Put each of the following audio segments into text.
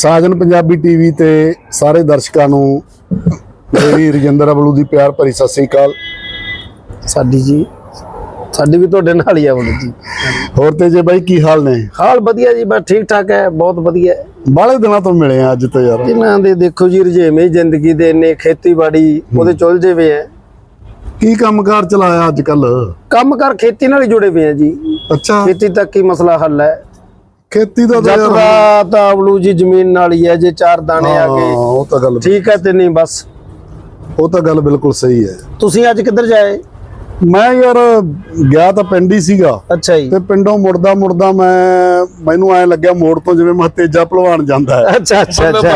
ਸਾਜਨ Punjabi TV ਤੇ ਸਾਰੇ ਦਰਸ਼ਕਾਂ ਨੂੰ ਮੇਰੀ ਰਜਿੰਦਰ ਅਬਲੂ ਦੀ ਪਿਆਰ ਭਰੀ ਸਤਿ ਸ੍ਰੀ ਅਕਾਲ। ਸਾਡੀ ਜੀ ਸਾਡੀ ਵੀ ਤੁਹਾਡੇ ਨਾਲ ਹੀ ਆ ਬੋਲੋ ਜੀ। ਹੋਰ ਤੇ ਜੇ ਬਾਈ ਕੀ ਹਾਲ ਨੇ? ਹਾਲ ਵਧੀਆ ਜੀ ਬਸ ਠੀਕ ਠਾਕ ਹੈ ਬਹੁਤ ਵਧੀਆ। ਹੈ। ਬਾਹਲੇ ਦਿਨਾਂ ਤੋਂ ਮਿਲੇ ਆ ਅੱਜ ਤੋਂ ਯਾਰ। ਇਹਨਾਂ ਦੇ ਦੇਖੋ ਜੀ ਰਜੇਵੇਂ ਜ਼ਿੰਦਗੀ ਦੇ ਇੰਨੇ ਖੇਤੀਬਾੜੀ ਉਹਦੇ ਚੁਲਝੇ ਵੇ ਹੈ। ਕੀ ਕੰਮਕਾਰ ਚਲਾਇਆ ਅੱਜ ਕੱਲ ਕੰਮ ਕਰ ਖੇਤੀ ਨਾਲ ਹੀ ਜੁੜੇ ਹੋਏ ਆ ਜੀ। ਅੱਛਾ। ਖੇਤੀ ਤੱਕ ਹੀ ਮਸਲਾ ਹੱਲ ਹੈ। ਖੇਤੀ ਦਾ ਤਾਂ ਜੱਟ ਦਾ ਤਾਂ ਅਬਲੂ ਜੀ ਜ਼ਮੀਨ ਨਾਲ ਹੀ ਹੈ ਜੇ ਚਾਰ ਦਾਣੇ ਆ ਗਏ। ਉਹ ਤਾਂ ਗੱਲ ਠੀਕ ਹੈ ਤੇ ਨਹੀਂ ਬਸ। ਉਹ ਤਾਂ ਗੱਲ ਬਿਲਕੁਲ ਸਹੀ ਹੈ। ਤੁਸੀਂ ਅੱਜ ਕਿੱਧਰ ਜਾਏ? ਮੈਂ ਯਾਰ ਗਿਆ ਤਾਂ ਪਿੰਡ ਹੀ ਸੀਗਾ। ਅੱਛਾ ਜੀ। ਤੇ ਪਿੰਡੋਂ ਮੁੜਦਾ ਮੁੜਦਾ ਮੈਂ ਮੈਨੂੰ ਐ ਲੱਗਿਆ ਮੋੜ ਤੋਂ ਜਿਵੇਂ ਮੈਂ ਤੇਜਾ ਭਲਵਾਨ ਜਾਂਦਾ ਹੈ। ਅੱਛਾ ਅੱਛਾ ਅੱਛਾ।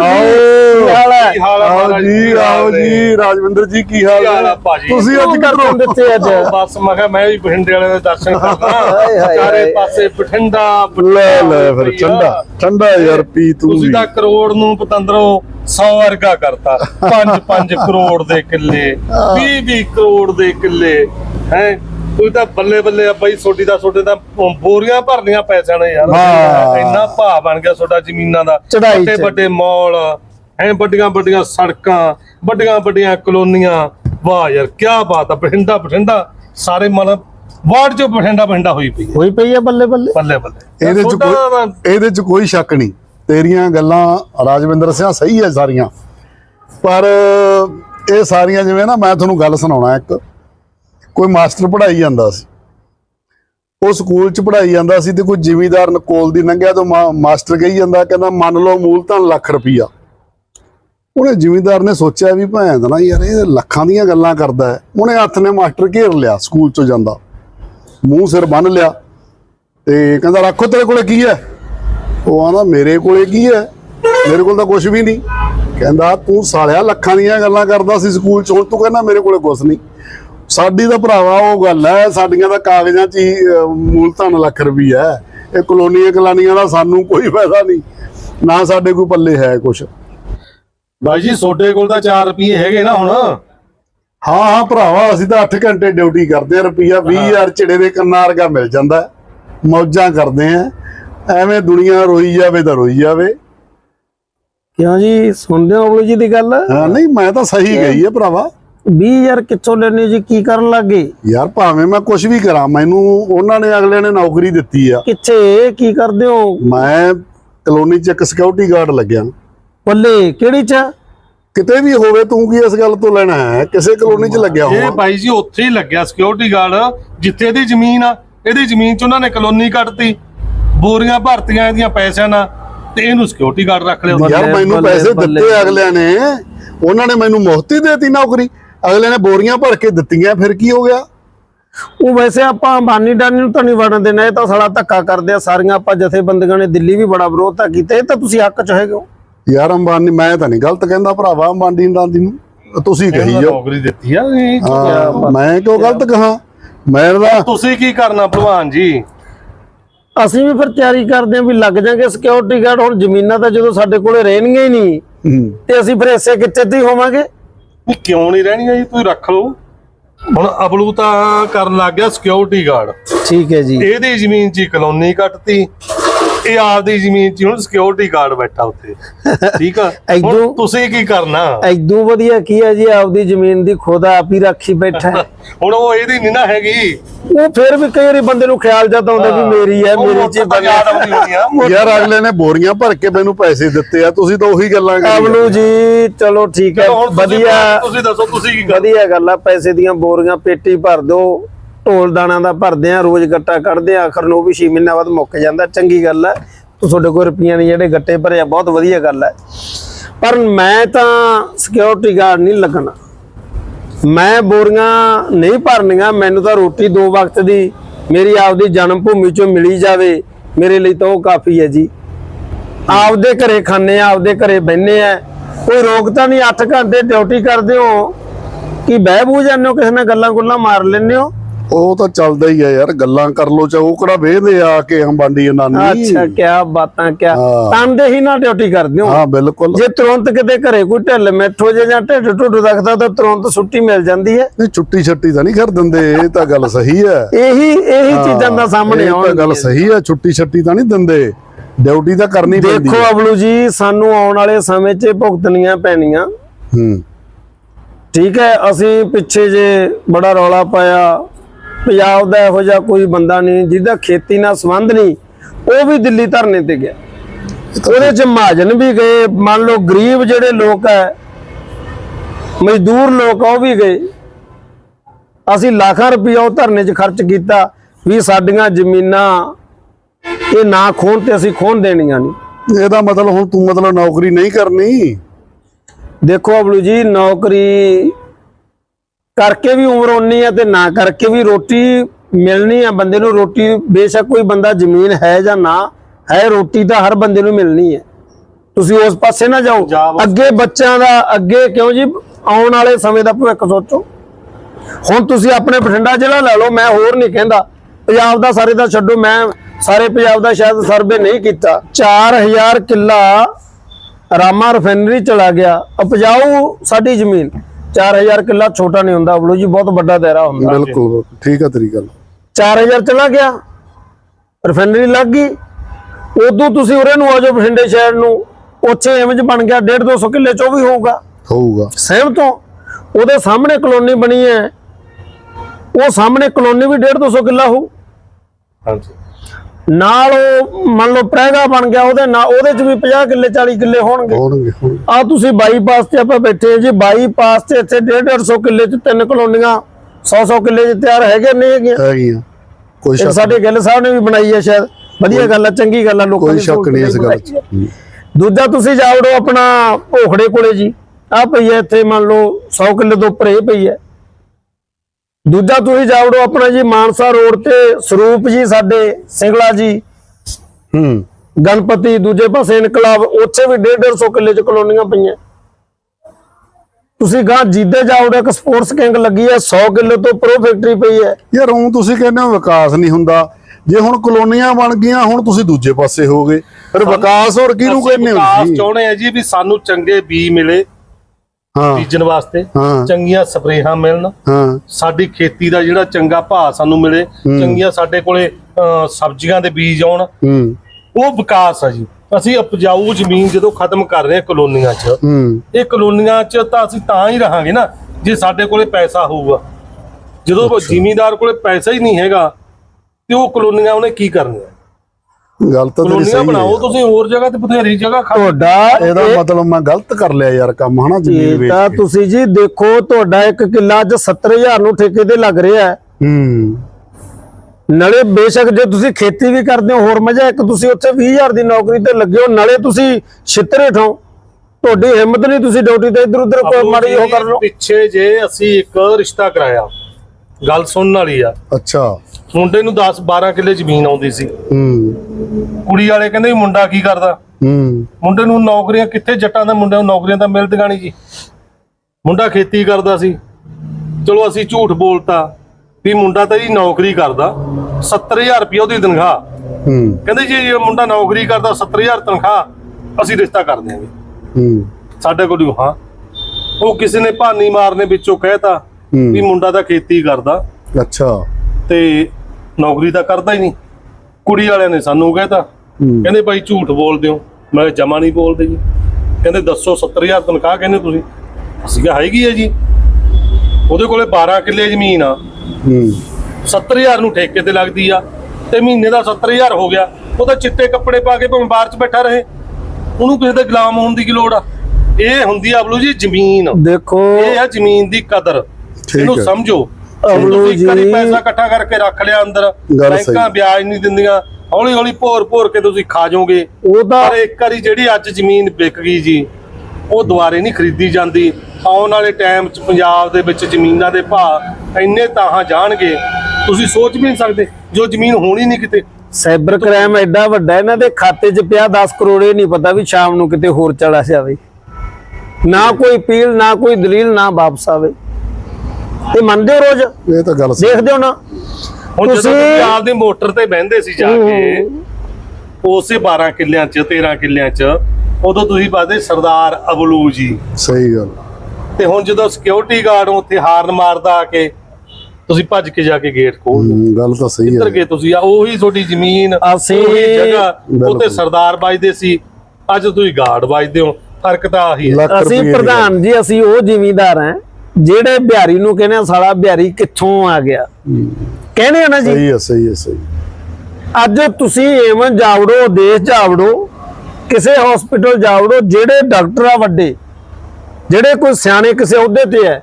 ਆਓ ਹਾਲ ਹੈ? ਆਓ ਜੀ ਆਓ ਜੀ ਰਾਜਵਿੰਦਰ ਜੀ ਕੀ ਹਾਲ ਹੈ? ਤੁਸੀਂ ਅੱਜ ਦਰਸ਼ਨ ਦਿੱਤੇ ਅੱਜ? ਬਸ ਮੈਂ ਕਿਹਾ ਮੈਂ ਵੀ ਬਠਿੰਡੇ ਵਾਲੇ ਦੇ ਦਰਸ਼ਨ ਹਾਏ ਚਾਰੇ। ਪਾਸੇ ਬਠਿੰਡਾ ਲੈ ਬਠਿੰਡਾ ਲੈ ਫਿਰ। ਠੰਡਾ ਠੰਡਾ ਯਾਰ ਪੀ ਤੂੰ ਤੁਸੀਂ ਤਾਂ ਕਰੋੜ ਨੂੰ ਪਤੰਦਰੋਂ 100 ਵਰਗਾ ਕਰਤਾ। 5-5 ਕਰੋੜ ਦੇ ਕਿੱਲੇ 20-20 ਕਰੋੜ ਦੇ ਕਿੱਲੇ ਹੈ? ਤੁਸੀਂ ਤਾਂ ਬੱਲੇ ਬੱਲੇ ਆ ਬਾਈ ਛੋਟੀ ਦਾ ਛੋਟੇ ਤਾਂ ਬੋਰੀਆਂ ਭਰਨੀਆਂ ਪੈਸਿਆਂ ਨੇ ਯਾਰ। ਇੰਨਾ ਭਾਅ ਬਣ ਗਿਆ ਤੁਹਾਡਾ ਜ਼ਮੀਨਾਂ ਦਾ। ਵੱਡੇ। ਵੱਡੇ ਮਾਲ ਐ ਵੱਡੀਆਂ ਵੱਡੀਆਂ ਸੜਕਾਂ ਵੱਡੀਆਂ ਵੱਡੀਆਂ ਕਲੋਨੀਆਂ। ਵਾਹ ਯਾਰ ਕੀ ਬਾਤ ਆ ਬਠਿੰਡਾ ਬਠਿੰਡਾ। ਸਾਰੇ ਮਤਲਬ ਵਾਰਡ ਚ ਬਠਿੰਡਾ ਬਠਿੰਡਾ ਹੋਈ ਪਈ। ਹੋਈ ਪਈ ਹੈ ਬੱਲੇ ਬੱਲੇ? ਬੱਲੇ ਬੱਲੇ। ਇਹਦੇ ਚ ਕੋਈ ਇਹਦੇ ਚ ਕੋਈ ਸ਼ੱਕ ਨਹੀਂ। ਤੇਰੀਆਂ ਗੱਲਾਂ ਰਾਜਵਿੰਦਰ ਸਿੰਘ ਸਹੀ ਹੈ ਸਾਰੀਆਂ। ਪਰ ਇਹ ਸਾਰੀਆਂ ਜਿਵੇਂ ਨਾ ਮੈਂ ਤੁਹਾਨੂੰ ਗੱਲ ਸੁਣਾਉਣਾ ਇੱਕ। ਕੋਈ ਮਾਸਟਰ ਪੜ੍ਹਾਈ ਜਾਂਦਾ ਸੀ। ਉਹ ਸਕੂਲ ਚ ਪੜ੍ਹਾਈ ਜਾਂਦਾ ਸੀ ਤੇ ਕੋਈ ਜ਼ਿਮੀਦਾਰ ਨਕੋਲ ਦੀ ਲੰਘਿਆ ਤਾਂ ਮਾ- ਮਾਸਟਰ ਕਹੀ ਜਾਂਦਾ, ਕਹਿੰਦਾ ਮੰਨ ਲਓ ਮੂਲ ਧਨ ਲੱਖ ਰੁਪਈਆ। ਉਹਨੇ ਜ਼ਿਮੀਦਾਰ ਨੇ ਸੋਚਿਆ ਵੀ ਭੈਣ ਦਾ ਨਾ ਯਾਰ ਇਹ ਲੱਖਾਂ ਦੀਆਂ ਗੱਲਾਂ ਕਰਦਾ ਹੈ। ਉਹਨੇ ਹੱਥ ਨੇ ਮਾਸਟਰ ਘੇਰ ਲਿਆ ਸਕੂਲ ਚੋਂ ਜਾਂਦਾ। ਮੂੰਹ ਸਿਰ ਬੰਨ ਲਿਆ। ਤੇ ਕਹਿੰਦਾ, ਰੱਖੋ ਤੇਰੇ ਕੋਲੇ ਕੀ ਹੈ? ਉਹ ਆਂਦਾ ਮੇਰੇ ਕੋਲੇ ਕੀ ਹੈ? ਮੇਰੇ ਕੋਲ ਤਾਂ ਕੁਝ ਵੀ ਨਹੀਂ। ਕਹਿੰਦਾ ਤੂੰ ਸਾਲਿਆ ਲੱਖਾਂ ਦੀਆਂ ਗੱਲਾਂ ਕਰਦਾ ਸੀ ਸਕੂਲ ਚ ਹੁਣ ਤੂੰ ਕਹਿੰਦਾ ਮੇਰੇ ਕੋਲੇ ਕੁਝ ਨਹੀਂ। ਸਾਡੀ ਤਾਂ ਭਰਾਵਾ ਉਹ ਗੱਲ ਹੈ ਸਾਡੀਆਂ ਤਾਂ ਕਾਗਜ਼ਾਂ 'ਚ ਹੀ ਮੂਲ ਧਨ ਲੱਖ ਰੁਪਈਆ ਹੈ। ਇਹ ਕਲੋਨੀਆਂ ਕਲਾਨੀਆਂ ਦਾ ਸਾਨੂੰ ਕੋਈ ਫਾਇਦਾ ਨਹੀਂ ਨਾ ਸਾਡੇ ਕੋਈ ਪੱਲੇ ਹੈ ਕੁਝ ਬਾਈ ਜੀ ਤੁਹਾਡੇ ਕੋਲ ਤਾਂ 4 ਰੁਪਏ ਹੈਗੇ ਨਾ ਹੁਣ। ਹਾਂ ਹਾਂ ਭਰਾਵਾ ਅਸੀਂ ਤਾਂ 8 ਘੰਟੇ ਡਿਊਟੀ ਕਰਦੇ ਆ ਰੁਪਈਆ 20000 ਚਿੜੇ ਦੇ ਕੰਨਾਂ ਵਰਗਾ ਮਿਲ ਜਾਂਦਾ। ਮੌਜਾਂ ਕਰਦੇ ਆ ਐਵੇਂ ਦੁਨੀਆ ਰੋਈ ਜਾਵੇ ਤਾਂ ਰੋਈ ਜਾਵੇ। ਕਿਉਂ ਜੀ? ਸੁਣਦੇ ਹੋ ਅਬਲੂ ਜੀ ਦੀ ਗੱਲ? ਹਾਂ ਨਹੀਂ ਮੈਂ ਤਾਂ ਸਹੀ ਗਈ ਹੈ ਭਰਾਵਾ। 20000 ਕਿੱਥੋਂ ਲੈਣੇ ਜੀ? ਕੀ ਕਰਨ ਲੱਗੇ ਯਾਰ ਭਾਵੇਂ ਮੈਂ ਕੁਝ ਵੀ ਕਰਾਂ ਮੈਨੂੰ ਉਹਨਾਂ ਨੇ ਅਗਲੇ ਨੇ ਨੌਕਰੀ ਦਿੱਤੀ ਆ। ਕਿੱਥੇ? ਕੀ ਕਰਦੇ ਹੋ? ਮੈਂ ਕਲੋਨੀ 'ਚ ਇੱਕ ਸਿਕਿਉਰਿਟੀ ਗਾਰਡ ਲੱਗਿਆ। ਬੱਲੇ ਕਿਹੜੀ ਚ? ਕਿਤੇ ਵੀ ਹੋਵੇ ਤੂੰ ਕੀ ਇਸ ਗੱਲ ਤੋਂ ਲੈਣਾ ਹੈ? ਕਿਸੇ ਕਲੋਨੀ 'ਚ ਲੱਗਿਆ ਇਹ ਹੋਵਾਂ। ਬਾਈ ਜੀ ਉੱਥੇ ਹੀ ਲੱਗਿਆ ਸਿਕਿਉਰਿਟੀ ਗਾਰਡ ਜਿੱਥੇ ਇਹਦੀ ਜ਼ਮੀਨ ਆ। ਇਹਦੀ ਜ਼ਮੀਨ 'ਚ ਉਹਨਾਂ ਨੇ ਕਲੋਨੀ ਕੱਢਤੀ। ਬੋਰੀਆਂ ਭਰਤੀਆਂ ਇਹਦੀਆਂ ਪੈਸਿਆਂ ਨਾਲ ਤੇ ਇਹਨੂੰ ਸਿਕਿਉਰਿਟੀ ਗਾਰਡ ਰੱਖ ਲਿਆ। ਯਾਰ ਮੈਨੂੰ ਪੈਸੇ। ਦਿੱਤੇ ਅਗਲਿਆਂ ਨੇ। ਉਹਨਾਂ ਨੇ ਮੈਨੂੰ ਮੁਫਤ ਦੇਤੀ ਨੌਕਰੀ। ਅਗਲੇ ਨੇ ਬੋਰੀਆਂ ਭਰ ਕੇ ਦਿੱਤੀਆਂ ਫਿਰ ਕੀ ਹੋ ਗਿਆ? ਉਹ ਵੈਸੇ ਆਪਾਂ ਅੰਬਾਨੀ ਡਾਨੀ ਨੂੰ ਤਾਂ ਨਹੀਂ ਵੜਨ ਦੇਣਾ ਇਹ ਤਾਂ ਸਾਲਾ ਧੱਕਾ ਕਰਦੇ ਆ ਸਾਰੀਆਂ। ਆਪਾਂ ਜਥੇਬੰਦੀਆਂ ਨੇ ਦਿੱਲੀ ਵੀ ਬੜਾ ਵਿਰੋਧਤਾ ਕੀਤਾ ਇਹ ਤਾਂ ਤੁਸੀਂ ਹੱਕ ਚ ਹੈਗੇ ਹੋ। ਯਾਰ ਅੰਬਾਨੀ ਮੈਂ ਤਾਂ ਨਹੀਂ ਗਲਤ ਕਹਿੰਦਾ ਭਰਾਵਾ ਅੰਬਾਨੀ ਦਾਦੀ ਨੂੰ। ਤੁਸੀਂ ਕਹੀ ਜਾਓ। ਨੌਕਰੀ ਦਿੱਤੀ ਆ ਮੈਂ ਕਿਉਂ ਗਲਤ ਕਹਾ? ਮੈਂ ਤਾਂ ਤੁਸੀਂ ਕੀ ਕਰਨਾ ਭਲਵਾਨ ਜੀ? ਅਸੀਂ ਵੀ ਫਿਰ ਤਿਆਰੀ ਕਰਦੇ ਹਾਂ ਵੀ ਲੱਗ ਜਾਾਂਗੇ ਸਿਕਿਉਰਿਟੀ ਗਾਰਡ ਹੁਣ ਜ਼ਮੀਨਾਂ ਤਾਂ ਜਦੋਂ ਸਾਡੇ ਕੋਲੇ ਰਹਿਣਗੀਆਂ ਹੀ ਨਹੀਂ ਤੇ ਅਸੀਂ ਫਿਰ ਇਸੇ ਕਿੱਤੇ ਤੇ ਹੋਵਾਂਗੇ। ਇਹ ਕਿਉਂ ਨਹੀਂ ਰਹਿਣੀਆਂ ਜੀ? ਤੁਸੀਂ ਰੱਖ ਲਓ। ਹੁਣ ਅਬਲੂ ਤਾਂ ਕਰਨ ਲੱਗ ਗਿਆ ਸਿਕਿਉਰਿਟੀ ਗਾਰਡ ਠੀਕ ਹੈ ਜੀ। ਇਹਦੀ ਜ਼ਮੀਨ 'ਚ ਕਲੋਨੀ ਕੱਟਤੀ। ਇਹ ਆਪਦੀ ਜ਼ਮੀਨ 'ਚ ਹੁਣ ਸਿਕਿਉਰਿਟੀ ਗਾਰਡ ਬੈਠਾ ਉੱਥੇ। ਠੀਕ ਆ? ਹੁਣ ਤੁਸੀਂ ਕੀ ਕਰਨਾ? ਐਦੋਂ ਵਧੀਆ ਕੀ ਹੈ ਜੀ ਆਪਦੀ ਜ਼ਮੀਨ ਦੀ ਖੁਦ ਆਪ ਹੀ ਰੱਖੀ ਬੈਠਾ। ਹੁਣ ਉਹ ਇਹਦੀ ਨਹੀਂ ਨਾ ਹੈਗੀ। ਉਹ ਫਿਰ ਵੀ ਕਈ ਵਾਰੀ ਬੰਦੇ ਨੂੰ ਖਿਆਲ ਜਾਂਦਾ ਹੁੰਦਾ ਵੀ ਮੇਰੀ ਹੈ ਮੇਰੀ ਚ ਆ। ਯਾਰ ਅਗਲੇ ਨੇ ਬੋਰੀਆਂ ਭਰ ਕੇ ਮੈਨੂੰ ਪੈਸੇ ਦਿੱਤੇ ਆ ਤੁਸੀਂ ਤਾਂ ਉਹੀ ਗੱਲਾਂ ਕਰੀ ਅਬਲੂ ਜੀ ਚਲੋ ਠੀਕ ਹੈ ਤੁਸੀਂ- ਵਧੀਆ ਤੁਸੀਂ ਦੱਸੋ ਤੁਸੀਂ ਕੀ ਵਧੀਆ ਗੱਲ ਆ ਪੈਸੇ ਦੀਆਂ ਬੋਰੀਆਂ ਪੇਟੀ ਭਰ ਦੋ ਢੋਲ ਦਾਣਾ ਦਾ ਭਰਦੇ ਆ ਰੋਜ਼ ਗੱਟਾ ਕੱਢਦੇ ਆ ਆਖਰ ਨੂੰ ਵੀ 6 ਮਹੀਨਿਆਂ ਬਾਅਦ ਮੁੱਕ ਜਾਂਦਾ, ਚੰਗੀ ਗੱਲ ਹੈ। ਤੁਹਾਡੇ ਕੋਲ ਰੁਪਈਆਂ ਦੇ ਜਿਹੜੇ ਗੱਟੇ ਭਰੇ ਆ ਬਹੁਤ ਵਧੀਆ ਗੱਲ ਹੈ। ਪਰ ਮੈਂ ਤਾਂ ਸਿਕਿਉਰਿਟੀ ਗਾਰਡ ਨਹੀਂ ਲੱਗਣਾ। ਮੈਂ ਬੋਰੀਆਂ ਨਹੀਂ ਭਰਨੀਆਂ, ਮੈਨੂੰ ਤਾਂ ਰੋਟੀ ਦੋ ਵਕਤ ਦੀ, ਮੇਰੀ ਆਪਦੀ ਜਨਮ ਭੂਮੀ ਚੋਂ ਮਿਲੀ ਜਾਵੇ, ਮੇਰੇ ਲਈ ਤਾਂ ਉਹ ਕਾਫੀ ਹੈ ਜੀ। ਆਪਦੇ ਘਰੇ ਖਾਣੇ ਆ ਆਪਦੇ ਘਰੇ ਬਹਿੰਦੇ ਆ ਕੋਈ ਰੋਕ ਤਾਂ ਨਹੀਂ 8 ਘੰਟੇ ਡਿਊਟੀ ਕਰਦੇ ਹੋ। ਕਿ ਬਹਿ ਬੂ ਜਾਂਦੇ ਹੋ, ਕਿਸੇ ਨਾਲ ਗੱਲਾਂ ਗੁੱਲਾਂ ਮਾਰ ਲੈਂਦੇ ਹੋ? ਉਹ ਤਾਂ ਚੱਲਦਾ ਹੀ ਆ ਯਾਰ ਗੱਲਾਂ ਕਰ ਲੋ ਚਾ ਉਹ ਕਿਹੜਾ ਵੇਹਦੇ ਆ ਕੇ ਅੰਬਾਨੀ ਨਾਨੀ। ਅੱਛਾ ਕਿਆ ਬਾਤਾਂ ਹਾਂ। ਤੰਦੇ ਹੀ ਨਾਲ ਡਿਊਟੀ ਕਰਦੇ ਹੋ। ਹਾਂ ਬਿਲਕੁਲ। ਜੇ ਤੁਰੰਤ ਕਿਤੇ ਘਰੇ ਕੋਈ ਢਿੱਲ ਮਿੱਠ ਜੇ ਜਾਂ ਢਿੱਡ ਢੁੱਡ ਰੱਖਦਾ ਤਾਂ ਤੁਰੰਤ ਛੁੱਟੀ ਮਿਲ ਜਾਂਦੀ ਹੈ। ਨਹੀਂ ਛੁੱਟੀ ਛੱਟੀ ਤਾਂ ਨਹੀਂ ਕਰ ਦਿੰਦੇ ਇਹ ਤਾਂ ਗੱਲ ਸਹੀ ਹੈ। ਇਹੀ ਇਹੀ ਚੀਜ਼ਾਂ ਦਾ ਸਾਹਮਣੇ ਇਹ ਤਾਂ ਗੱਲ ਸਹੀ ਹੈ ਛੁੱਟੀ ਛੱਟੀ ਤਾਂ ਨਹੀਂ ਦਿੰਦੇ। ਡਿਊਟੀ ਤਾਂ ਕਰਨੀ ਪੈਂਦੀ ਦੇਖੋ ਅਬਲੂ ਜੀ ਸਾਨੂੰ ਆਉਣ ਵਾਲੇ ਸਮੇਂ 'ਚ ਭੁਗਤਣੀਆਂ ਪੈਣੀਆਂ। ਹੂੰ। ਠੀਕ ਹੈ ਅਸੀਂ ਪਿੱਛੇ ਜੇ ਬੜਾ ਰੌਲਾ ਪਾਇਆ ਪੰਜਾਬ ਦਾ ਇਹੋ ਜਿਹਾ ਕੋਈ ਬੰਦਾ ਨਹੀਂ ਜਿਹਦਾ ਖੇਤੀ ਨਾਲ ਸੰਬੰਧ ਨਹੀਂ ਉਹ ਵੀ ਦਿੱਲੀ ਧਰਨੇ ਤੇ ਗਿਆ। ਉਹਦੇ ਚ ਮਹਾਜਨ ਵੀ ਗਏ ਮੰਨ ਲਓ ਗਰੀਬ ਜਿਹੜੇ ਲੋਕ ਹੈ ਮਜ਼ਦੂਰ ਲੋਕ ਉਹ ਵੀ ਗਏ। ਅਸੀਂ ਲੱਖਾਂ ਰੁਪਈਆ ਉਹ ਧਰਨੇ 'ਚ ਖਰਚ ਕੀਤਾ ਵੀ ਸਾਡੀਆਂ ਜ਼ਮੀਨਾਂ ਇਹ ਨਾ ਖੋਣ ਤੇ ਅਸੀਂ ਖੋਣ ਦੇਣੀਆਂ ਨਹੀਂ। ਇਹਦਾ ਮਤਲਬ ਹੁਣ ਤੂੰ ਮਤਲਬ ਨੌਕਰੀ ਨਹੀਂ ਕਰਨੀ। ਦੇਖੋ ਅਬਲੂ ਜੀ ਨੌਕਰੀ ਕਰਕੇ ਵੀ ਉਮਰ ਉਨੀ ਹੈ ਤੇ ਨਾ ਕਰਕੇ ਵੀ ਰੋਟੀ ਮਿਲਣੀ ਹੈ ਬੰਦੇ ਨੂੰ ਰੋਟੀ ਬੇਸ਼ੱਕ ਕੋਈ ਬੰਦਾ ਜ਼ਮੀਨ ਹੈ ਜਾਂ ਨਾ ਹੈ ਰੋਟੀ ਤਾਂ ਹਰ ਬੰਦੇ ਨੂੰ ਮਿਲਣੀ ਹੈ ਤੁਸੀਂ ਉਸ ਪਾਸੇ ਨਾ ਜਾਓ। ਅੱਗੇ ਬੱਚਿਆਂ ਦਾ ਅੱਗੇ ਕਿਉਂ ਜੀ? ਆਉਣ ਵਾਲੇ ਸਮੇਂ ਦਾ ਭਵਿੱਖ ਸੋਚੋ। ਹੁਣ ਤੁਸੀਂ ਆਪਣੇ ਬਠਿੰਡਾ ਜ਼ਿਲ੍ਹਾ ਲੈ ਲਓ ਮੈਂ ਹੋਰ ਨਹੀਂ ਕਹਿੰਦਾ। ਪੰਜਾਬ ਦਾ ਸਾਰੇ ਦਾ ਛੱਡੋ ਮੈਂ ਸਾਰੇ ਪੰਜਾਬ ਦਾ ਸ਼ਾਇਦ ਸਰਵੇ ਨਹੀਂ ਕੀਤਾ। 4000 ਕਿੱਲਾ ਰਾਮਾ ਰਿਫਾਈਨਰੀ ਚਲਾ ਗਿਆ। ਉਪਜਾਊ ਸਾਡੀ ਜ਼ਮੀਨ। 4000 ਕਿੱਲਾ ਛੋਟਾ ਨਹੀਂ ਹੁੰਦਾ ਬਲੂ ਜੀ ਬਹੁਤ ਵੱਡਾ ਦਾਇਰਾ ਹੁੰਦਾ ਬਿਲਕੁਲ ਠੀਕ ਹੈ ਤੇਰੀ ਗੱਲ। 4000 ਚਲਾ ਗਿਆ ਰਿਫਾਈਨਰੀ ਲੱਗ ਗਈ। ਉਦੋਂ ਤੁਸੀਂ ਉਰੇ ਨੂੰ ਆ ਜਾਓ ਬਠਿੰਡੇ ਸ਼ਹਿਰ ਨੂੰ ਉੱਥੇ ਐਵੇਂ ਬਣ ਗਿਆ 1.5 200 ਕਿੱਲੇ ਚ ਵੀ ਹੋਊਗਾ। ਹੋਊਗਾ। ਸਹਿਮ ਤੋਂ ਉਹਦੇ ਸਾਹਮਣੇ ਕਲੋਨੀ ਬਣੀ ਹੈ। ਉਹ ਸਾਹਮਣੇ ਕਲੋਨੀ ਵੀ 1.5 200 ਕਿੱਲਾ ਹੋਊ। ਹਾਂਜੀ। ਨਾਲ ਉਹ ਮੰਨ ਲਓ ਪ੍ਰੈਗਾ ਬਣ ਗਿਆ ਉਹਦੇ ਨਾਲ ਉਹਦੇ ਚ ਵੀ 50 ਕਿੱਲੇ 40 ਕਿੱਲੇ ਹੋਣਗੇ। ਹੋਣਗੇ ਹੋਣਗੇ। ਆ ਤੁਸੀਂ ਬਾਈਪਾਸ ਤੇ ਆਪਾਂ ਬੈਠੇ ਹਾਂ ਜੀ। ਬਾਈਪਾਸ ਤੇ ਇੱਥੇ 150 ਕਿੱਲੇ ਚ ਤਿੰਨ ਕਲੋਨੀਆਂ 100 100 ਕਿੱਲੇ ਚ ਤਿਆਰ ਹੈਗੇ ਨਹੀਂ ਹੈਗੀਆਂ। ਹੈਗੀਆਂ। ਕੋਈ ਇਹ ਸ਼ੱਕ ਸਾਡੇ ਗਿੱਲ ਸਾਹਿਬ ਨੇ ਵੀ ਬਣਾਈ ਹੈ ਸ਼ਾਇਦ। ਵਧੀਆ ਗੱਲ ਹੈ ਚੰਗੀ ਗੱਲ ਹੈ ਲੋਕਾਂ ਕੋਈ ਦੀ ਸ਼ੱਕ ਸਹੂਲਤ ਨਹੀਂ ਇਸ ਲਈ ਗੱਲ ਬਣਾਈ ਹੈ। 'ਚ ਹੂੰ। ਦੂਜਾ ਤੁਸੀਂ ਜਾਵੜੋ ਆਪਣਾ ਭੋਖੜੇ ਕੋਲੇ ਜੀ। ਆ ਪਈ ਹੈ ਇੱਥੇ ਮੰਨ ਲਓ 100 ਕਿੱਲੇ ਤੋਂ ਉੱਪਰ ਇਹ ਪਈ ਹੈ। ਦੂਜਾ ਤੁਸੀਂ ਜਾਵੜੋ ਆਪਣਾ ਜੀ ਮਾਨਸਾ ਰੋਡ ਤੇ ਸਰੂਪ ਜੀ ਸਾਡੇ ਸਿੰਗਲਾ ਜੀ। ਹੂੰ। ਗਣਪਤੀ ਦੂਜੇ ਪਾਸੇ ਇਨਕਲਾਬ ਉੱਥੇ ਵੀ 150 ਕਿੱਲੇ ਚ ਕਲੋਨੀਆਂ ਪਈਆਂ। ਤੁਸੀਂ ਗਾਂ ਜੀਦੇ ਜਾਵੜੋ ਇੱਕ ਸਪੋਰਟਸ ਕਿੰਗ ਲੱਗੀ ਹੈ 100 ਕਿੱਲੇ ਤੋਂ ਪ੍ਰੋ ਫੈਕਟਰੀ ਪਈ ਹੈ। ਯਾਰ ਹੁਣ ਤੁਸੀਂ ਕਹਿੰਦੇ ਹੋ ਵਿਕਾਸ ਨਹੀਂ ਹੁੰਦਾ। ਜੇ ਹੁਣ ਕਲੋਨੀਆਂ ਬਣ ਗਈਆਂ ਹੁਣ ਤੁਸੀਂ ਦੂਜੇ ਪਾਸੇ ਹੋ ਗਏ ਫਿਰ ਵਿਕਾਸ ਹੋਰ ਕਿਹਨੂੰ ਕਹਿੰਦੇ ਹੋ ਵਿਕਾਸ ਚਾਹੁੰਦੇ ਆ ਜੀ ਵੀ ਸਾਨੂੰ ਚੰਗੇ ਬੀ ਮਿਲੇ। ਹਾਂ। ਬੀਜਣ ਵਾਸਤੇ ਹਾਂ। ਚੰਗੀਆਂ ਸਪਰੇਹਾਂ ਮਿਲਣ। ਹਾਂ। ਸਾਡੀ ਖੇਤੀ ਦਾ ਜਿਹੜਾ ਚੰਗਾ ਭਾਅ ਸਾਨੂੰ ਮਿਲੇ ਚੰਗੀਆਂ ਸਾਡੇ ਕੋਲੇ ਅਹ, ਸਬਜ਼ੀਆਂ ਦੇ ਬੀਜ ਆਉਣ। ਹੂੰ। ਉਹ ਵਿਕਾਸ ਆ ਜੀ। ਅਸੀਂ ਉਪਜਾਊ ਜ਼ਮੀਨ ਜਦੋਂ ਖਤਮ ਕਰ ਰਹੇ ਹਾਂ ਕਲੋਨੀਆਂ 'ਚ ਹੂੰ। ਇਹ ਕਲੋਨੀਆਂ 'ਚ ਤਾਂ ਅਸੀਂ ਤਾਂ ਹੀ ਰਹਾਂਗੇ ਨਾ ਜੇ ਸਾਡੇ ਕੋਲੇ ਪੈਸਾ ਹੋਊਗਾ। ਜਦੋਂ ਜ਼ਿਮੀਂਦਾਰ ਕੋਲੇ ਪੈਸਾ ਹੀ ਨਹੀਂ ਹੈਗਾ ਤੇ ਉਹ ਕਲੋਨੀਆਂ ਉਹਨੇ ਕੀ ਕਰਨੀਆਂ? ਗੱਲ ਤਾਂ ਤੇਰੀ ਸਹੀ ਬਣਾਓ ਹੈ। ਤੁਸੀਂ ਹੋਰ ਜਗ੍ਹਾ ਤੇ ਬਥੇਰੀ ਜਗ੍ਹਾ ਖਾ ਤੁਹਾਡਾ ਇਹਦਾ ਮਤਲਬ ਮੈਂ ਗਲਤ ਕਰ ਲਿਆ ਯਾਰ ਕੰਮ ਹਨਾ ਜ਼ਮੀਨ ਵੇਚ ਤਾਂ ਕੇ। ਤੁਸੀਂ ਜੀ ਦੇਖੋ ਤੁਹਾਡਾ ਇੱਕ ਕਿੱਲਾ ਅੱਜ 70000 ਨੂੰ ਠੇਕੇ ਤੇ ਲੱਗ ਰਿਹਾ ਹੈ। ਹੂੰ। ਨਾਲੇ ਬੇਸ਼ੱਕ ਜੇ ਤੁਸੀਂ ਖੇਤੀ ਵੀ ਕਰਦੇ ਹੋ ਹੋਰ ਮਜ਼ਾ ਇੱਕ ਤੁਸੀਂ ਉੱਥੇ 20000 ਦੀ ਨੌਕਰੀ ਤੇ ਲੱਗੇ ਹੋ ਨਾਲੇ ਤੁਸੀਂ ਛਿੱਤਰੇ ਠੋ ਤੁਹਾਡੀ ਹਿੰਮਤ ਨਹੀਂ ਤੁਸੀਂ ਡਿਊਟੀ ਤੇ ਇੱਧਰ ਉੱਧਰ ਕੋਈ ਮਾੜੀ ਉਹ ਕਰ ਲਓ। ਪਿੱਛੇ ਜੇ ਅਸੀਂ ਇੱਕ ਰਿਸ਼ਤਾ ਕਰਾਇਆ ਗੱਲ ਸੁਣਨ ਵਾਲੀ ਆ। ਅੱਛਾ। ਮੁੰਡੇ ਨੂੰ 10 12 ਕਿੱਲੇ ਜ਼ਮੀਨ ਆਉਂਦੀ ਸੀ। ਹੂੰ। ਕੁੜੀ ਵਾਲੇ ਕਹਿੰਦੇ ਵੀ ਮੁੰਡਾ ਕੀ ਕਰਦਾ? ਹੂੰ। ਮੁੰਡੇ ਨੂੰ ਨੌਕਰੀਆਂ ਕਿੱਥੇ ਜੱਟਾਂ ਦੇ ਮੁੰਡਿਆਂ ਨੂੰ ਨੌਕਰੀਆਂ ਤਾਂ ਮਿਲਦੀਆਂ ਨਹੀਂ ਜੀ। ਮੁੰਡਾ ਖੇਤੀ ਕਰਦਾ ਸੀ। ਚਲੋ ਅਸੀਂ ਝੂਠ ਬੋਲਤਾ ਵੀ ਮੁੰਡਾ ਤਾਂ ਜੀ ਨੌਕਰੀ ਕਰਦਾ 70000 ਰੁਪਏ ਉਹਦੀ ਤਨਖਾਹ। ਹੂੰ। ਕਹਿੰਦੇ ਜੀ ਇਹ ਮੁੰਡਾ ਨੌਕਰੀ ਕਰਦਾ 70000 ਤਨਖਾਹ ਅਸੀਂ ਰਿਸ਼ਤਾ ਕਰ ਦਿਆਂਗੇ। ਹੂੰ। ਸਾਡੇ ਕੋਲ ਹੀ। ਉਹ ਕਿਸੇ ਨੇ ਭਾਨੀ ਮਾਰਨੇ ਵਿੱਚੋਂ ਕਹਿਤਾ। ਵੀ ਮੁੰਡਾ ਤਾਂ ਖੇਤੀ ਕਰਦਾ। ਅੱਛਾ। ਤੇ ਨੌਕਰੀ ਤਾਂ ਕਰਦਾ ਹੀ ਨਹੀਂ। ਕੁੜੀ ਵਾਲਿਆਂ ਨੇ ਸਾਨੂੰ ਕਹਿਤਾ। ਕਹਿੰਦੇ ਭਾਈ ਝੂਠ ਬੋਲਦੇ ਹੋ ਮੈਂ ਜਮਾ ਨਹੀਂ ਬੋਲਦੇ ਜੀ। ਕਹਿੰਦੇ ਦੱਸੋ 70000 ਤਨਖਾਹ ਕਹਿੰਦੇ ਤੁਸੀਂ। ਅਸੀਂ ਕਿਹਾ ਹੈਗੀ ਹੈ ਜੀ। ਉਹਦੇ ਕੋਲੇ 12 ਕਿੱਲੇ ਜ਼ਮੀਨ ਆ। ਹੂੰ। 70000 ਨੂੰ ਠੇਕੇ ਤੇ ਲੱਗਦੀ ਆ। ਤੇ ਮਹੀਨੇ ਦਾ 70000 ਹੋ ਗਿਆ। ਉਹ ਤਾਂ ਚਿੱਟੇ ਕੱਪੜੇ ਪਾ ਕੇ ਭਾਵੇਂ ਬਾਹਰ 'ਚ ਬੈਠਾ ਰਹੇ। ਉਹਨੂੰ ਕਿਸੇ ਦੇ ਗੁਲਾਮ ਹੋਣ ਦੀ ਕੀ ਲੋੜ ਆ? ਇਹ ਹੁੰਦੀ ਆ ਅਬਲੂ ਜੀ ਜ਼ਮੀਨ। ਦੇਖੋ। ਇਹ ਆ ਜ਼ਮੀਨ ਦੀ ਕਦਰ। ਇਹਨੂੰ ਹੈ। ਸਮਝੋ ਅਬਲੂ ਤੁਸੀਂ ਜੀ- ਪੈਸਾ ਇਕੱਠਾ ਕਰਕੇ ਰੱਖ ਲਿਆ ਅੰਦਰ। ਗੱਲ ਸਹੀ। ਬੈਂਕਾਂ ਵਿਆਜ ਨਹੀਂ ਦਿੰਦੀਆਂ। ਹੌਲੀ ਹੌਲੀ ਭੋਰ ਭੋਰ ਕੇ ਤੁਸੀਂ ਖਾ ਜਾਓਗੇ। ਉਹ ਤਾਂ ਪਰ ਇੱਕ ਵਾਰੀ ਜਿਹੜੀ ਅੱਜ ਜ਼ਮੀਨ ਵਿਕ ਗਈ ਜੀ ਉਹ ਦੁਬਾਰੇ ਨਹੀਂ ਖਰੀਦੀ ਜਾਂਦੀ। ਆਉਣ ਵਾਲੇ ਟਾਈਮ 'ਚ ਪੰਜਾਬ ਦੇ ਵਿੱਚ ਜ਼ਮੀਨਾਂ ਦੇ ਭਾਅ ਇੰਨੇ ਤਾਹਾਂ ਜਾਣਗੇ। ਤੁਸੀਂ ਸੋਚ ਵੀ ਨਹੀਂ ਸਕਦੇ ਜੋ ਜ਼ਮੀਨ ਹੋਣੀ ਨਹੀਂ ਕਿਤੇ। ਸਾਈਬਰ ਕ੍ਰਾਈਮ ਐਡਾ ਵੱਡਾ ਇਹਨਾਂ ਦੇ ਖਾਤੇ 'ਚ ਪਿਆ 10 ਕਰੋੜ ਇਹ ਨਹੀਂ ਪਤਾ ਵੀ ਸ਼ਾਮ ਨੂੰ ਕਿਤੇ ਹੋਰ ਚਲਾ ਜਾਵੇ। ਨਾ ਕੋਈ ਅਪੀਲ ਨਾ ਕੋਈ ਦਲੀਲ ਨਾ ਵਾਪਸ ਆਵੇ। ਇਹ ਮੰਨਦੇ ਹੋ ਰੋਜ਼? ਇਹ ਤਾਂ ਗੱਲ ਸਹੀ। ਦੇਖਦੇ ਹੋ ਨਾ। ਹੁਣ ਜਦੋਂ ਤੁਸੀਂ- ਆਪਦੇ ਮੋਟਰ ਤੇ ਬਹਿੰਦੇ ਸੀ ਜਾ ਕੇ ਉਸੇ 12 ਕਿੱਲਿਆਂ 'ਚ 13 ਕਿੱਲਿਆਂ 'ਚ ਉਦੋਂ ਤੁਸੀਂ ਬਾਦੇ ਸਰਦਾਰ ਅਬਲੂ ਜੀ। ਸਹੀ ਗੱਲ। ਤੇ ਹੁਣ ਜਦੋਂ ਸਿਕਿਉਰਿਟੀ ਗਾਰਡ ਉੱਥੇ ਹਾਰਨ ਮਾਰਦਾ ਆ ਕੇ ਤੁਸੀਂ ਭੱਜ ਕੇ ਜਾ ਕੇ ਗੇਟ ਖੋਲ ਹਮ, ਗੱਲ ਤਾਂ ਸਹੀ ਕਿੱਧਰ ਹੈ ਗਏ ਤੁਸੀਂ? ਆ ਉਹੀ ਤੁਹਾਡੀ ਜ਼ਮੀਨ ਅਸੀਂ- ਉਹੀ ਜਗ੍ਹਾ ਬਿਲਕੁਲ। ਉੱਤੇ ਸਰਦਾਰ ਵੱਜਦੇ ਸੀ। ਅੱਜ ਤੁਸੀਂ ਗਾਰਡ ਵੱਜਦੇ ਹੋ ਫ਼ਰਕ ਤਾਂ ਆਹੀ ਹੈ। ਲੱਖ ਰੁਪਏ ਅਸੀਂ ਪ੍ਰਧਾਨ ਜੀ ਅਸੀਂ ਉਹ ਜ਼ਿਮੀਂਦਾਰ ਹਾਂ। ਜਿਹੜੇ ਬਿਹਾਰੀ ਨੂੰ ਕਹਿੰਦੇ ਆ ਸਾਲਾ ਬਿਹਾਰੀ ਕਿੱਥੋਂ ਆ ਗਿਆ? ਕਹਿੰਦੇ ਆ ਨਾ ਜੀ। ਸਹੀ ਹੈ ਸਹੀ ਹੈ ਸਹੀ। ਅੱਜ ਤੁਸੀਂ ਏਵਨ ਜਾਵੜੋ ਦੇਸ਼ ਜਾਵੜੋ ਕਿਸੇ ਹਸਪੀਟਲ ਜਾਵੜੋ ਜਿਹੜੇ ਡਾਕਟਰ ਆ ਵੱਡੇ ਜਿਹੜੇ ਕੋਈ ਸਿਆਣੇ ਕਿਸੇ ਅਹੁਦੇ ਤੇ ਹੈ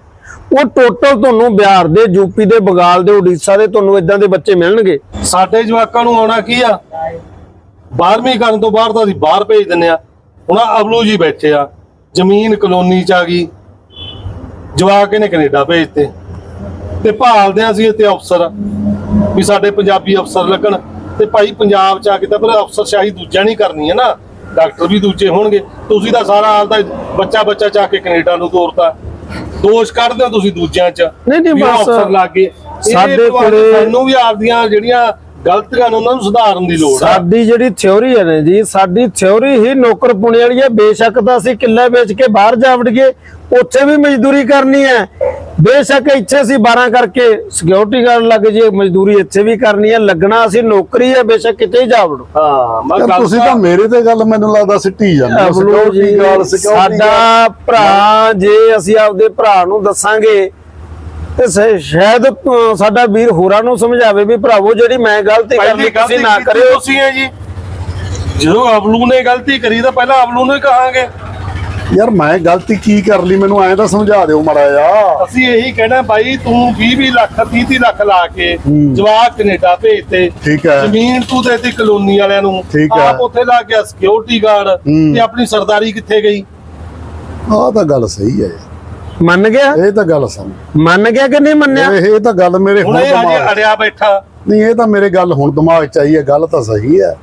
ਉਹ ਟੋਟਲ ਤੁਹਾਨੂੰ ਬਿਹਾਰ ਦੇ ਯੂਪੀ ਦੇ ਬੰਗਾਲ ਦੇ ਉੜੀਸਾ ਦੇ ਤੁਹਾਨੂੰ ਇਦਾਂ ਦੇ ਬੱਚੇ ਮਿਲਣਗੇ। ਸਾਡੇ ਜਵਾਕਾਂ ਨੂੰ ਆਉਣਾ ਕੀ ਆ? 12ਵੀਂ ਕਰਨ ਤੋਂ ਬਾਅਦ ਤਾਂ ਅਸੀਂ ਬਾਹਰ ਭੇਜ ਦਿੰਨੇ ਆ। ਹੁਣ ਅਬਲੂ ਜੀ ਬੈਠੇ ਆ ਜ਼ਮੀਨ ਕਲੋਨੀ ਚ ਆ ਗਈ। ਜਵਾਕ ਇਹਨੇ ਕੈਨੇਡਾ ਭੇਜਤੇ। ਤੇ ਭਾਲਦੇ ਆ ਅਸੀਂ ਇੱਥੇ ਅਫਸਰ ਵੀ ਸਾਡੇ ਪੰਜਾਬੀ ਅਫਸਰ ਲੱਗਣ। ਤੇ ਭਾਈ ਪੰਜਾਬ ਚ ਆ ਕੇ ਤਾਂ ਪਰ ਅਫਸਰਸ਼ਾਹੀ ਦੂਜਾ ਨਹੀਂ ਕਰਨੀ ਹੈ ਨਾ। ਡਾਕਟਰ ਵੀ ਦੂਜੇ ਹੋਣਗੇ। ਤੁਸੀਂ ਤਾਂ ਸਾਰਾ ਆਪਦਾ ਬੱਚਾ ਬੱਚਾ ਚਾ ਕੇ ਕੈਨੇਡਾ ਨੂੰ ਤੋਰਤਾ। ਦੋਸ਼ ਕੱਢਦੇ ਹੋ ਤੁਸੀਂ ਦੂਜਿਆਂ ਚ। ਨਹੀਂ, ਨਹੀਂ, ਬਸ ਅਫਸਰ ਲੱਗ ਗਏ। ਸਾਡੇ ਕੋਲੇ- ਸਾਨੂੰ ਵੀ ਆਪਦੀਆਂ ਜਿਹੜੀਆਂ ਗਲਤੀਆਂ ਨੇ ਉਹਨਾਂ ਨੂੰ ਸੁਧਾਰਨ ਦੀ ਲੋੜ ਆ। ਸਾਡੀ ਜਿਹੜੀ ਥਿਉਰੀ ਹੈ ਨਾ ਜੀ ਸਾਡੀ ਥਿਉਰੀ ਹੀ ਨੌਕਰ ਪੁਣੇ ਵਾਲੀ ਹੈ ਬੇਸ਼ੱਕ ਤਾਂ ਅਸੀਂ ਕਿੱਲਾ ਵੇਚ ਕੇ ਬਾਹਰ ਜਾ ਵੜੀਏ ਉੱਥੇ ਵੀ ਮਜ਼ਦੂਰੀ ਕਰਨੀ ਹੈ ਬੇਸ਼ੱਕ ਇੱਥੇ ਅਸੀਂ 12 ਕਰਕੇ ਸਿਕਿਉਰਿਟੀ ਗਾਰਡ ਲੱਗ ਜੇ ਮਜ਼ਦੂਰੀ ਇੱਥੇ ਵੀ ਕਰਨੀ ਹੈ ਲੱਗਣਾ ਅਸੀਂ ਨੌਕਰੀ ਹੈ ਬੇਸ਼ੱਕ ਕਿਤੇ ਹੀ ਜਾ ਵੜੋ। ਹਾਂ ਮੈਂ ਯਾਰ ਗੱਲ ਤੁਸੀਂ ਤਾਂ ਮੇਰੇ ਤੇ ਗੱਲ ਮੈਨੂੰ ਲੱਗਦਾ ਸਿੱਟੀ ਜਾਂਦੇ ਹੋ। ਅਬਲੂ ਜੀ ਸਿਕਿਉਰਿਟੀ ਗਾਰਡ ਸਿਕਿਉਰਿਟੀ ਸਾਡਾ ਭਰਾ ਜੇ ਅਸੀਂ ਆਪਦੇ ਭਰਾ ਨੂੰ ਦੱਸਾਂਗੇ ਤੇ ਸ਼- ਸ਼ਾਇਦ ਸਾਡਾ ਵੀਰ ਹੋਰਾਂ ਨੂੰ ਸਮਝਾਵੇ ਵੀ ਭਰਾਵੋ ਜਿਹੜੀ ਮੈਂ ਗਲਤੀ ਕਰ ਲਈ ਪਹਿਲੀ ਤੁਸੀਂ ਨਾ ਕਰਿਓ ਤੁਸੀਂ ਹੈ ਜੀ ਜਦੋਂ ਅਬਲੂ ਨੇ ਗਲਤੀ ਕਰੀ ਤਾਂ ਪਹਿਲਾਂ ਅਬਲੂ ਨੂੰ ਹੀ ਕਹਾਂਗੇ ਯਾਰ ਮੈਂ ਗਲਤੀ ਕੀ ਕਰ ਲਈ ਮੈਨੂੰ ਐਂ ਤਾਂ ਸਮਝਾ ਦਿਓ ਮੜਾ ਜਾ ਅਸੀਂ ਇਹੀ ਕਹਿਣਾ ਬਾਈ ਤੂੰ 20 20 ਲੱਖ 30 30 ਲੱਖ ਲਾ ਕੇ। ਜਵਾਕ ਕੈਨੇਡਾ ਭੇਜਤੇ ਠੀਕ ਹੈ ਜ਼ਮੀਨ ਤੂੰ ਦੇਤੀ ਕਲੋਨੀ ਵਾਲਿਆਂ ਨੂੰ। ਆਪ ਉੱਥੇ ਲਾ ਗਿਆ ਸਿਕਿਉਰਿਟੀ ਗਾਰਡ। ਤੇ ਆਪਣੀ ਸਰਦਾਰੀ ਕਿੱਥੇ ਗਈ ਆਹ ਤਾਂ ਗੱਲ ਸਹੀ ਹੈ ਯਾਰ। ਮੰਨ ਗਿਆ? ਇਹ ਤਾਂ ਗੱਲ ਸਮਝ ਮੰਨ ਗਿਆ ਕਿ ਨਹੀਂ ਮੰਨਿਆ? ਇਹ ਇਹ ਤਾਂ ਗੱਲ ਮੇਰੇ ਹੁਣ ਹੁਣ ਇਹ ਹਜੇ ਦਿਮਾਗ ਅੜਿਆ ਬੈਠਾ। ਨਹੀਂ ਇਹ ਤਾਂ ਮੇਰੇ ਗੱਲ ਹੁਣ ਦਿਮਾਗ ਚ ਆਈ ਹੈ ਗੱਲ ਤਾਂ ਸਹੀ ਹੈ।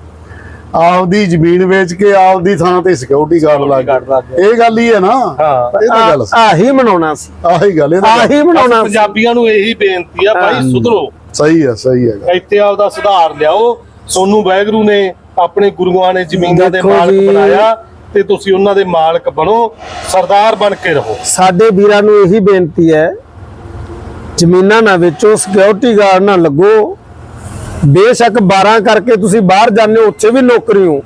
ਆਪਦੀ ਜ਼ਮੀਨ ਵੇਚ ਕੇ ਆਪਦੀ ਥਾਂ ਤੇ ਸਿਕਿਉਰਿਟੀ ਗਾਰਡ ਲੱਗ ਗਿਆ ਇਹ ਗੱਲ ਹੀ ਹੈ ਨਾ। ਹਾਂ। ਇਹ ਤਾਂ ਗੱਲ ਸਹੀ। ਆਹੀ ਮਨਾਉਣਾ ਸੀ। ਆਹੀ ਗੱਲ ਇਹ ਤਾਂ ਗੱਲ- ਆਹੀ ਮਨਾਉਣਾ ਸੀ। ਪੰਜਾਬੀਆਂ ਨੂੰ ਇਹੀ ਬੇਨਤੀ ਆ ਬਾਈ ਸੁਧਰੋ। ਸਹੀ ਹੈ ਸਹੀ ਹੈ ਗੱਲ। ਇੱਥੇ ਆਪਦਾ ਸੁਧਾਰ ਲਿਆਓ। ਸੋਨੂੰ ਵੈਗਰੂ ਨੇ ਆਪਣੇ ਗੁਰੂਆਂ ਨੇ ਜ਼ਮੀਨਾਂ ਦੇ ਦੇਖੋ ਮਾਲਕ ਜੀ। ਬਣਾਇਆ। ਤੇ ਤੁਸੀਂ ਉਹਨਾਂ ਦੇ ਮਾਲਕ ਬਣੋ ਸਰਦਾਰ ਬਣ ਕੇ ਰਹੋ। ਸਾਡੇ ਵੀਰਾਂ ਨੂੰ ਇਹੀ ਬੇਨਤੀ ਹੈ ਜ਼ਮੀਨਾਂ ਨਾ ਵੇਚੋ ਸਿਕਿਉਰਿਟੀ ਗਾਰਡ ਨਾ ਲੱਗੋ। ਬੇਸ਼ੱਕ 12 ਕਰਕੇ ਤੁਸੀਂ ਬਾਹਰ ਜਾਂਦੇ ਹੋ ਉੱਥੇ ਵੀ ਨੌਕਰੀ ਹੋ।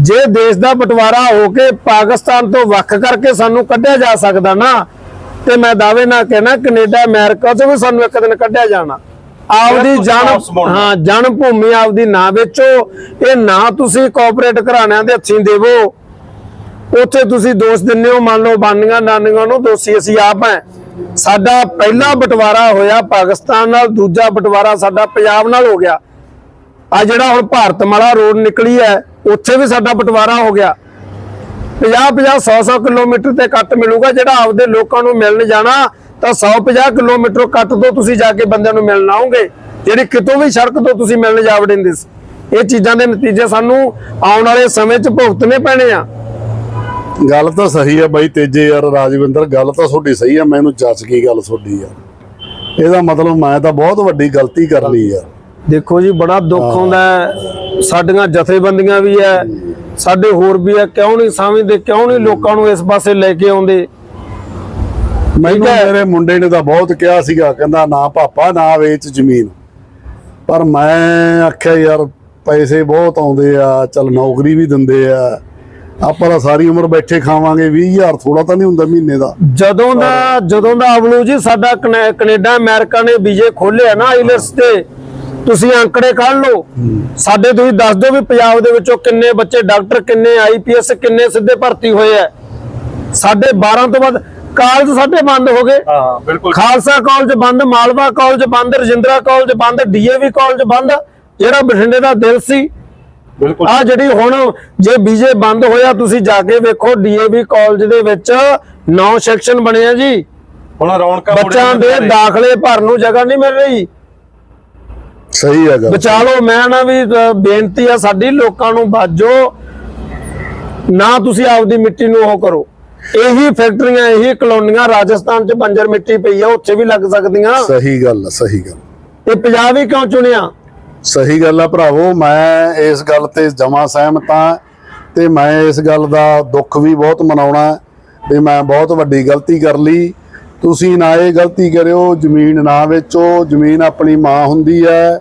ਜੇ ਦੇਸ਼ ਦਾ ਬਟਵਾਰਾ ਹੋ ਕੇ ਪਾਕਿਸਤਾਨ ਤੋਂ ਵੱਖ ਕਰਕੇ ਸਾਨੂੰ ਕੱਢਿਆ ਜਾ ਸਕਦਾ ਨਾ ਤੇ ਮੈਂ ਦਾਅਵੇ ਨਾਲ ਕਹਿਣਾ ਕੈਨੇਡਾ ਅਮਰੀਕਾ ਤੋਂ ਵੀ ਸਾਨੂੰ ਇੱਕ ਦਿਨ ਕੱਢਿਆ ਜਾਣਾ। ਆਪਦੀ ਤੁਸੀਂ ਜਨ ਵਾਪਸ ਮੁੜਨਾ। ਹਾਂ ਜਨ ਭੂਮੀ ਆਪਦੀ ਨਾ ਵੇਚੋ ਇਹ ਨਾ ਤੁਸੀਂ ਕੋਆਪਰੇਟ ਘਰਾਣਿਆਂ ਦੇ ਹੱਥੀਂ ਦੇਵੋ। ਉੱਥੇ ਤੁਸੀਂ ਦੋਸ਼ ਦਿੰਦੇ ਹੋ, ਮੰਨ ਲਓ ਬਾਨੀਆਂ ਨਾਨੀਆਂ ਨੂੰ, ਦੋਸ਼ੀ ਅਸੀਂ ਆਪ ਹੈ। ਸਾਡਾ ਪਹਿਲਾ ਬਟਵਾਰਾ ਹੋਇਆ ਪਾਕਿਸਤਾਨ ਨਾਲ, ਦੂਜਾ ਬਟਵਾਰਾ ਸਾਡਾ ਪੰਜਾਬ ਨਾਲ ਹੋ ਗਿਆ। ਆ ਜਿਹੜਾ ਹੁਣ ਭਾਰਤਮਾਲਾ ਰੋਡ ਨਿਕਲੀ ਹੈ, ਉੱਥੇ ਵੀ ਸਾਡਾ ਬਟਵਾਰਾ ਹੋ ਗਿਆ। 50 50 100 100 ਕਿਲੋਮੀਟਰ ਤੇ ਕੱਟ ਮਿਲੂਗਾ, ਜਿਹੜਾ ਆਪਦੇ ਲੋਕਾਂ ਨੂੰ ਮਿਲਣ ਜਾਣਾ, ਤਾਂ 150 ਕਿਲੋਮੀਟਰ ਕੱਟ ਤੋਂ ਤੁਸੀਂ ਜਾ ਕੇ ਬੰਦਿਆਂ ਨੂੰ ਮਿਲਣ ਆਉਂਗੇ ਜਿਹੜੀ ਕਿਤੋਂ ਵੀ ਸੜਕ ਤੋਂ ਤੁਸੀਂ ਮਿਲਣ ਜਾ ਵੜਿੰਦੇ ਸੀ। ਇਹ ਚੀਜ਼ਾਂ ਦੇ ਨਤੀਜੇ ਸਾਨੂੰ ਆਉਣ ਵਾਲੇ ਸਮੇਂ 'ਚ ਭੁਗਤਣੇ ਪੈਣੇ ਆ। ਗੱਲ ਤਾਂ ਸਹੀ ਹੈ ਬਾਈ ਤੇਜੇ ਯਾਰ ਰਾਜਵਿੰਦਰ ਗੱਲ ਤਾਂ ਤੁਹਾਡੀ ਸਹੀ ਹੈ ਮੈਨੂੰ ਜੱਜ ਕੀ ਗੱਲ ਤੁਹਾਡੀ ਯਾਰ ਇਹਦਾ ਮਤਲਬ ਮੈਂ ਤਾਂ ਬਹੁਤ ਵੱਡੀ ਗਲਤੀ ਕਰ ਲਈ ਯਾਰ ਦੇਖੋ ਜੀ ਬੜਾ ਦੁੱਖ ਆਉਂਦਾ ਹੈ। ਸਾਡੀਆਂ ਜਥੇਬੰਦੀਆਂ ਵੀ ਹੈ। ਸਾਡੇ ਹੋਰ ਵੀ ਹੈ। ਕਿਉਂ ਨਹੀਂ ਸਮਝਦੇ ਕਿਉਂ ਨਹੀਂ ਲੋਕਾਂ ਨੂੰ ਇਸ ਪਾਸੇ ਲੈ ਕੇ ਆਉਂਦੇ? ਮੈਨੂੰ। ਮੇਰੇ ਮੁੰਡੇ ਨੇ ਤਾਂ ਬਹੁਤ ਕਿਹਾ ਸੀਗਾ ਕਹਿੰਦਾ ਨਾ ਪਾਪਾ ਨਾ ਵੇਚ ਜ਼ਮੀਨ। ਪਰ ਮੈਂ ਆਖਿਆ ਯਾਰ ਪੈਸੇ ਬਹੁਤ ਆਉਂਦੇ ਆ ਚਲ ਨੌਕਰੀ ਵੀ ਦਿੰਦੇ ਆ। ਆਪਾਂ ਤਾਂ ਸਾਰੀ ਉਮਰ ਬੈਠੇ ਖਾਵਾਂਗੇ 20000 ਥੋੜਾ ਤਾਂ ਨਹੀਂ ਹੁੰਦਾ ਮਹੀਨੇ ਦਾ। ਜਦੋਂ ਦਾ ਜਦੋਂ ਦਾ ਅਵਲੂ ਜੀ ਸਾਡਾ ਕਨੇ- ਕੈਨੇਡਾ ਅਮਰੀਕਾ ਨੇ ਵੀਜ਼ੇ ਖੋਲੇ ਆ ਨਾ ਆਈਲੈਟਸ ਤੇ ਤੁਸੀਂ ਅੰਕੜੇ ਕੱਢ ਲਓ। ਸਾਡੇ ਤੁਸੀਂ ਦੱਸ ਦਿਓ ਵੀ ਪੰਜਾਬ ਦੇ ਵਿੱਚੋਂ ਕਿੰਨੇ ਬੱਚੇ ਡਾਕਟਰ ਕਿੰਨੇ ਆਈਪੀਐਸ ਕਿੰਨੇ ਸਿੱਧੇ ਭਰਤੀ ਹੋਏ ਆ। ਸਾਡੇ 12 ਤੋਂ ਬਾਅਦ ਕਾਲਜ ਸਾਡੇ ਬੰਦ ਹੋ ਗਏ। ਹਾਂ ਬਿਲਕੁਲ। ਖਾਲਸਾ ਕਾਲਜ ਬੰਦ ਮਾਲਵਾ ਕਾਲਜ ਬੰਦ ਰਜਿੰਦਰਾ ਕਾਲਜ ਬੰਦ ਡੀਏਵੀ ਕਾਲਜ ਬੰਦ। ਜਿਹੜਾ ਬਠਿੰਡੇ ਦਾ ਦਿਲ ਸੀ ਆ ਜਿਹੜੀ ਹੁਣ ਜੇ ਬੀਜੇ ਬੰਦ ਹੋਇਆ ਤੁਸੀਂ ਜਾ ਕੇ ਵੇਖੋ ਡੀਏਵੀ ਕਾਲਜ ਦੇ ਵਿੱਚ 9 ਸੈਕਸ਼ਨ ਬਣੇ ਆ ਜੀ। ਹੁਣ ਰੌਣਕਾਂ ਬੱਚਿਆਂ ਦੇ ਨੇ। ਦਾਖਲੇ ਭਰਨ ਨੂੰ ਜਗ੍ਹਾ ਨਹੀਂ ਮਿਲ ਰਹੀ। ਸਹੀ ਹੈ ਗੱਲ। ਬਚਾ ਲਓ ਮੈਂ ਨਾ ਵੀ ਬੇਨਤੀ ਆ ਸਾਡੀ ਲੋਕਾਂ ਨੂੰ ਬਾਜੋ। ਨਾ ਤੁਸੀਂ ਆਪਦੀ ਮਿੱਟੀ ਨੂੰ ਉਹ ਕਰੋ। ਇਹੀ ਫੈਕਟਰੀਆਂ ਇਹੀ ਕਲੋਨੀਆਂ ਰਾਜਸਥਾਨ 'ਚ ਬੰਜਰ ਮਿੱਟੀ ਪਈ ਆ ਉੱਥੇ ਵੀ ਲੱਗ ਸਕਦੀਆਂ। ਸਹੀ ਗੱਲ ਹੈ ਸਹੀ ਗੱਲ। ਇਹ ਪੰਜਾਬ ਹੀ ਕਿਉਂ ਚੁਣਿਆ? ਸਹੀ ਗੱਲ ਆ ਭਰਾਵੋ, ਮੈਂ ਇਸ ਗੱਲ ਤੇ ਜਮਾ ਸਹਿਮਤ ਹਾਂ ਤੇ ਮੈਂ ਇਸ ਗੱਲ ਦਾ ਦੁੱਖ ਵੀ ਬਹੁਤ ਮਨਾਉਣਾ ਵੀ ਮੈਂ ਬਹੁਤ ਵੱਡੀ ਗਲਤੀ ਕਰ ਲਈ। ਤੁਸੀਂ ਨਾ ਇਹ ਗਲਤੀ ਕਰਿਓ, ਜ਼ਮੀਨ ਨਾ ਵੇਚੋ, ਜ਼ਮੀਨ ਆਪਣੀ ਮਾਂ ਹੁੰਦੀ ਹੈ।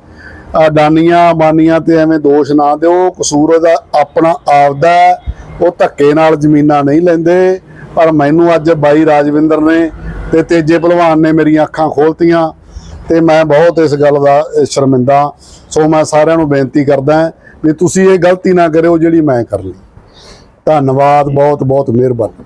ਅਡਾਨੀਆਂ ਬਾਨੀਆਂ ਤੇ ਐਵੇਂ ਦੋਸ਼ ਨਾ ਦਿਓ, ਕਸੂਰ ਦਾ ਆਪਣਾ ਆਪਦਾ ਉਹ ਧੱਕੇ ਨਾਲ ਜ਼ਮੀਨਾਂ ਨਹੀਂ ਲੈਂਦੇ। ਪਰ ਮੈਨੂੰ ਅੱਜ ਬਾਈ ਰਾਜਵਿੰਦਰ ਨੇ ਤੇ ਤੇਜੇ ਭਲਵਾਨ ਨੇ ਮੇਰੀਆਂ ਅੱਖਾਂ ਖੋਲਤੀਆਂ। ਤੇ ਮੈਂ ਬਹੁਤ ਇਸ ਗੱਲ ਦਾ ਅਹ, ਸ਼ਰਮਿੰਦਾ ਸੋ ਮੈਂ ਸਾਰਿਆਂ ਨੂੰ ਬੇਨਤੀ ਕਰਦਾ ਵੀ ਤੁਸੀਂ ਇਹ ਗਲਤੀ ਨਾ ਕਰਿਓ ਜਿਹੜੀ ਮੈਂ ਕਰ ਲਈ। ਧੰਨਵਾਦ ਬਹੁਤ ਬਹੁਤ ਮਿਹਰਬਾਨੀ।